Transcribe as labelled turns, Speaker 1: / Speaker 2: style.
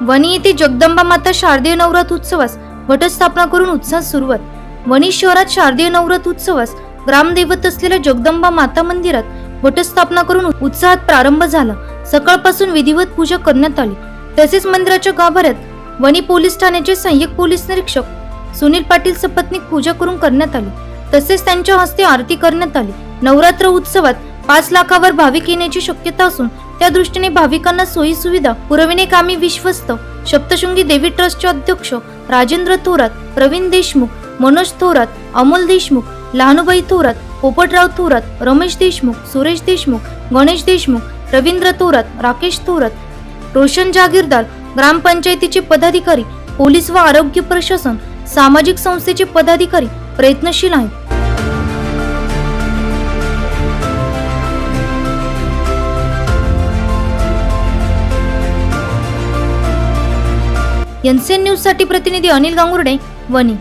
Speaker 1: वणी येथे जगदंबा माता शारदीय नवरात्र उत्सवास घटस्थापना करून उत्साह सुरुवात. वणी शहरात शारदीय नवरात्र उत्सवास ग्रामदैवत असलेल्या जगदंबा माता मंदिरात घटस्थापना करून उत्साहात प्रारंभ झाला. सकाळपासून विधिवत पूजा करण्यात आली. तसेच मंदिराच्या गाभाऱ्यात वणी पोलीस ठाण्याचे सहाय्यक पोलीस निरीक्षक सुनील पाटील सपत्नीक पूजा करून करण्यात आली. तसेच त्यांच्या हस्ते आरती करण्यात आली. नवरात्र उत्सवात पाच लाखावर भाविक येण्याची शक्यता असून त्या दृष्टीने भाविकांना सोयी सुविधा पुरविणे कामी विश्वस्त. सप्तशृंगी देवी ट्रस्टचे अध्यक्ष राजेंद्र थोरात प्रवीण देशमुख मनोज थोरात अमोल देशमुख लहानुबाई थोरात पोपटराव थोरात रमेश देशमुख सुरेश देशमुख गणेश देशमुख रवींद्र थोरात राकेश थोरात रोशन जागीरदार ग्रामपंचायतीचे पदाधिकारी पोलीस व आरोग्य प्रशासन सामाजिक संस्थेचे पदाधिकारी प्रयत्नशील आहेत. एनसीएन न्यूजसाठी प्रतिनिधी अनिल गांगुर्डे वणी.